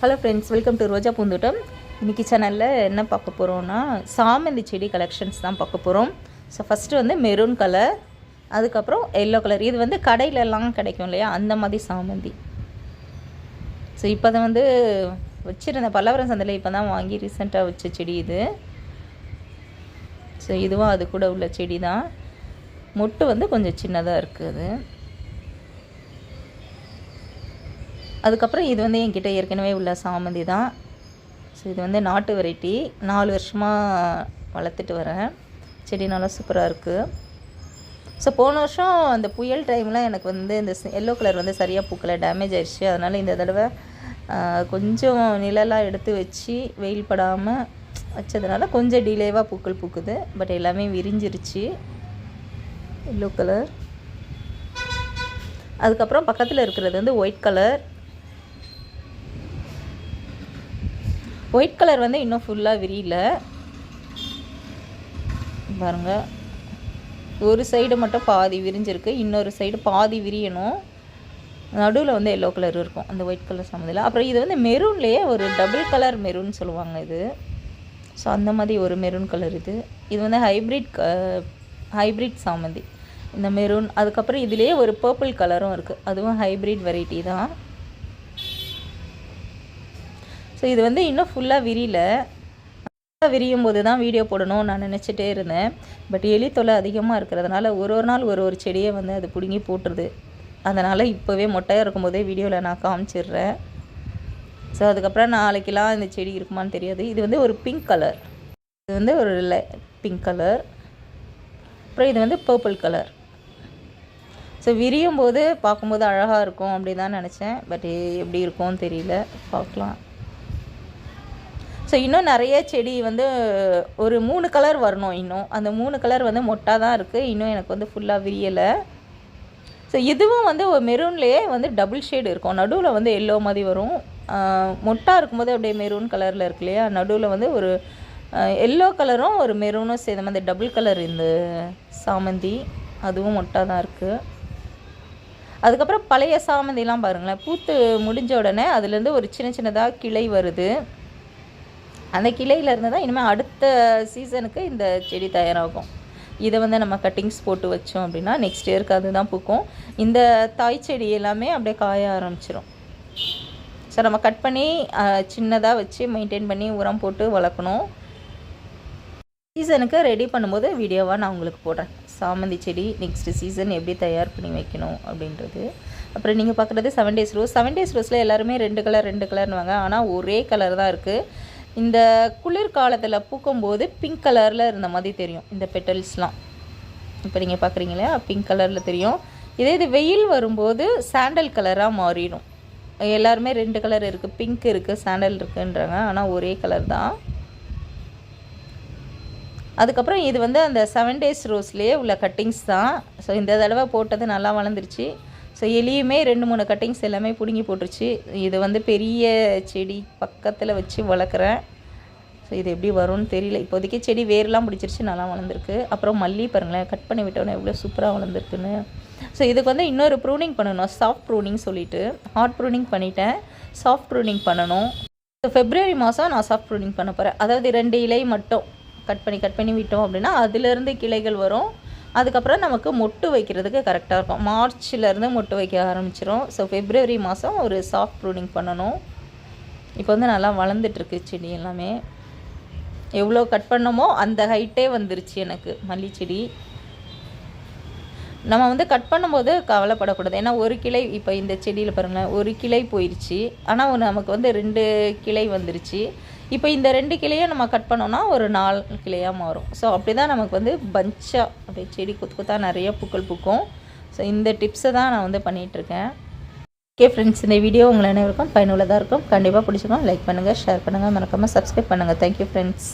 Hello friends welcome to Roja Poonthottam இன்றைக்கி சேனலில் என்ன பார்க்க போகிறோம்னா சாமந்தி செடி கலெக்ஷன்ஸ் தான் பார்க்க போகிறோம் ஸோ ஃபஸ்ட்டு வந்து மெரூன் கலர் அதுக்கப்புறம் எல்லோ கலர் இது வந்து கடையிலலாம் கிடைக்கும் இல்லையா? அந்த மாதிரி சாமந்தி. ஸோ இப்போ தான் வந்து வச்சுருந்த பல்லவரம் சந்தையில் இப்போ தான் வாங்கி ரீசெண்டாக வச்ச செடி இது. ஸோ இதுவும் அது கூட உள்ள செடி தான் மொட்டு வந்து கொஞ்சம் சின்னதாக இருக்குது அதுக்கப்புறம் இது வந்து என்கிட்ட ஏற்கனவே உள்ள சாமந்தி தான். ஸோ இது வந்து நாட்டு வெரைட்டி. நாலு வருஷமாக வளர்த்துட்டு வரேன். செடி நல்லா சூப்பராக இருக்குது ஸோ போன வருஷம் அந்த புயல் டைமில் எனக்கு வந்து இந்த எல்லோ கலர் வந்து சரியாக பூக்கலை. டேமேஜ் ஆயிடுச்சு அதனால் இந்த தடவை கொஞ்சம் நிழலாக எடுத்து வச்சு வெயில் படாமல் வச்சதுனால கொஞ்சம் டிலேவாக பூக்கள் பூக்குது. பட் எல்லாமே விரிஞ்சிருச்சு. எல்லோ கலர் அதுக்கப்புறம் பக்கத்தில் இருக்கிறது வந்து ஒயிட் கலர் ஒயிட் கலர் வந்து இன்னும் ஃபுல்லாக விரியல. பாருங்கள் ஒரு சைடு மட்டும் பாதி விரிஞ்சிருக்கு இன்னொரு சைடு பாதி விரியணும். நடுவில் வந்து எல்லோ கலர் இருக்கும் அந்த ஒயிட் கலர் சம்மந்தில். அப்புறம் இது வந்து மெரூன்லேயே ஒரு டபுள் கலர் மெரூன் சொல்லுவாங்க இது. ஸோ அந்த மாதிரி ஒரு மெரூன் கலர் இது. இது வந்து ஹைப்ரிட் ஹைப்ரிட் சாமந்தி இந்த மெரூன் அதுக்கப்புறம் இதுலேயே ஒரு பர்பிள் கலரும் இருக்குது அதுவும் ஹைப்ரிட் வெரைட்டி தான். ஸோ இது வந்து இன்னும் ஃபுல்லாக விரியல. விரியும் போது தான் வீடியோ போடணும் நான் நினச்சிட்டே இருந்தேன். பட் எலி தொலை அதிகமாக இருக்கிறதுனால ஒரு ஒரு நாள் ஒரு ஒரு செடியை வந்து அது பிடுங்கி போட்டுருது. அதனால் இப்போவே மொட்டையாக இருக்கும்போதே வீடியோவில் நான் காமிச்சிடுறேன். ஸோ அதுக்கப்புறம் நாளைக்கெலாம் இந்த செடி இருக்குமான்னு தெரியாது. இது வந்து ஒரு பிங்க் கலர் இது வந்து ஒரு பிங்க் கலர் அப்புறம் இது வந்து பர்பிள் கலர் ஸோ விரியும் போது பார்க்கும்போது அழகாக இருக்கும் அப்படி தான் நினச்சேன். பட் எப்படி இருக்கும்னு தெரியல. பார்க்கலாம். ஸோ இன்னும் நிறைய செடி வந்து ஒரு மூணு கலர் வரணும் இன்னும். அந்த மூணு கலர் வந்து மொட்டாக தான் இருக்குது இன்னும் எனக்கு வந்து ஃபுல்லாக விரியலை. ஸோ இதுவும் வந்து ஒரு மெரூன்லேயே வந்து டபுள் ஷேடு இருக்கும். நடுவில் வந்து எல்லோ மாதிரி வரும். மொட்டாக மொட்டா இருக்கும்போது அப்படியே மெரூன் கலரில் இருக்கு இல்லையா? நடுவில் வந்து ஒரு எல்லோ கலரும் ஒரு மெரூனும் சேர்ந்த மாதிரி டபுள் கலர் இந்த சாமந்தி. அதுவும் மொட்டாக தான் இருக்குது அதுக்கப்புறம் பழைய சாமந்திலாம் பாருங்களேன். பூத்து முடிஞ்ச உடனே அதுலேருந்து ஒரு சின்ன சின்னதாக கிளை வருது. அந்த கிளையிலேருந்து தான் இனிமேல் அடுத்த சீசனுக்கு இந்த செடி தயாராகும். இதை வந்து நம்ம கட்டிங்ஸ் போட்டு வச்சோம் அப்படின்னா நெக்ஸ்ட் இயருக்கு அதுதான் பூக்கும். இந்த தாய் செடி எல்லாமே அப்படியே காய ஆரம்பிச்சிடும் ஸோ நம்ம கட் பண்ணி சின்னதாக வச்சு மெயின்டைன் பண்ணி உரம் போட்டு வளர்க்கணும். சீசனுக்கு ரெடி பண்ணும்போது வீடியோவாக நான் உங்களுக்கு போடுறேன். சாமந்தி செடி நெக்ஸ்ட்டு சீசன் எப்படி தயார் பண்ணி வைக்கணும் அப்படின்றது. அப்புறம் நீங்கள் பார்க்குறது seven days rose seven days ரோஸில் எல்லாருமே ரெண்டு கலர் ரெண்டு கலர்னுவாங்க ஆனால் ஒரே கலர் தான் இருக்குது இந்த குளிர்காலத்தில் பூக்கும்போது பிங்க் கலரில் இருந்த மாதிரி தெரியும் இந்த பெட்டல்ஸ்லாம் இப்போ நீங்கள் பார்க்குறீங்களே பிங்க் கலரில் தெரியும். இதே இது வெயில் வரும்போது சாண்டல் கலராக மாறிடும். எல்லாருமே ரெண்டு கலர் இருக்குது பிங்க் இருக்குது சாண்டல் இருக்குன்றாங்க. ஆனால் ஒரே கலர் தான். அதுக்கப்புறம் இது வந்து அந்த செவன் டேஸ் ரோஸ்லேயே உள்ள கட்டிங்ஸ் தான். ஸோ இந்த தடவை போட்டது நல்லா வளர்ந்துருச்சு. ஸோ எலியுமே ரெண்டு மூணு கட்டிங்ஸ் எல்லாமே பிடுங்கி போட்டுருச்சு. இது வந்து பெரிய செடி பக்கத்தில் வச்சு வளர்க்குறேன். ஸோ இது எப்படி வரும்னு தெரியல. இப்போதைக்கு செடி வேர்லாம் பிடிச்சிருச்சு நல்லா வளர்ந்துருக்கு. அப்புறம் மல்லி பாருங்களேன் கட் பண்ணி விட்டோன்னே எவ்வளோ சூப்பராக வளர்ந்துருக்குன்னு. ஸோ இதுக்கு வந்து இன்னொரு ப்ரூனிங் பண்ணணும். சாஃப்ட் ப்ரூனிங் சொல்லிட்டு. ஹார்ட் ப்ரூனிங் பண்ணிட்டேன். சாஃப்ட் ப்ரூனிங் பண்ணணும். ஸோ ஃபெப்ரவரி மாதம் நான் சாஃப்ட் ப்ரூனிங் பண்ண போகிறேன் அதாவது ரெண்டு இலை மட்டும் கட் பண்ணி கட் பண்ணி விட்டோம் அப்படின்னா அதுலேருந்து கிளைகள் வரும். அதுக்கப்புறம் நமக்கு மொட்டு வைக்கிறதுக்கு கரெக்டாக இருக்கும். மார்ச்லேருந்து மொட்டு வைக்க ஆரம்பிச்சிரும். ஸோ ஃபெப்ரவரி மாதம் ஒரு சாஃப்ட் ப்ரூனிங் பண்ணணும். இப்போ வந்து நல்லா வளர்ந்துட்டுருக்கு செடி எல்லாமே. எவ்வளோ கட் பண்ணமோ அந்த ஹைட்டே வந்துருச்சு எனக்கு மல்லி செடி. நம்ம வந்து கட் பண்ணும்போது கவலைப்படக்கூடாது. ஏன்னா ஒரு கிளை இப்போ இந்த செடியில் பாருங்களேன் ஒரு கிளை போயிடுச்சு ஆனால் நமக்கு வந்து ரெண்டு கிளை வந்துருச்சு. இப்போ இந்த ரெண்டு கிளையும் நம்ம கட் பண்ணோம்னா ஒரு நாலு கிளையாக மாறும். ஸோ அப்படி தான் நமக்கு வந்து பஞ்சாக அப்படியே செடி குத்து குத்தா நிறைய பூக்கள் பூக்கும். ஸோ இந்த டிப்ஸை தான் நான் வந்து பண்ணிகிட்ருக்கேன் ஓகே ஃப்ரெண்ட்ஸ் இந்த வீடியோ உங்களை அனைவருக்கும் பயனுள்ளதாக இருக்கும். கண்டிப்பாக பிடிச்சிருக்கோம் லைக் பண்ணுங்கள் ஷேர் பண்ணுங்கள் மறக்காமல் சப்ஸ்கிரைப் பண்ணுங்கள் தேங்க்யூ ஃப்ரெண்ட்ஸ்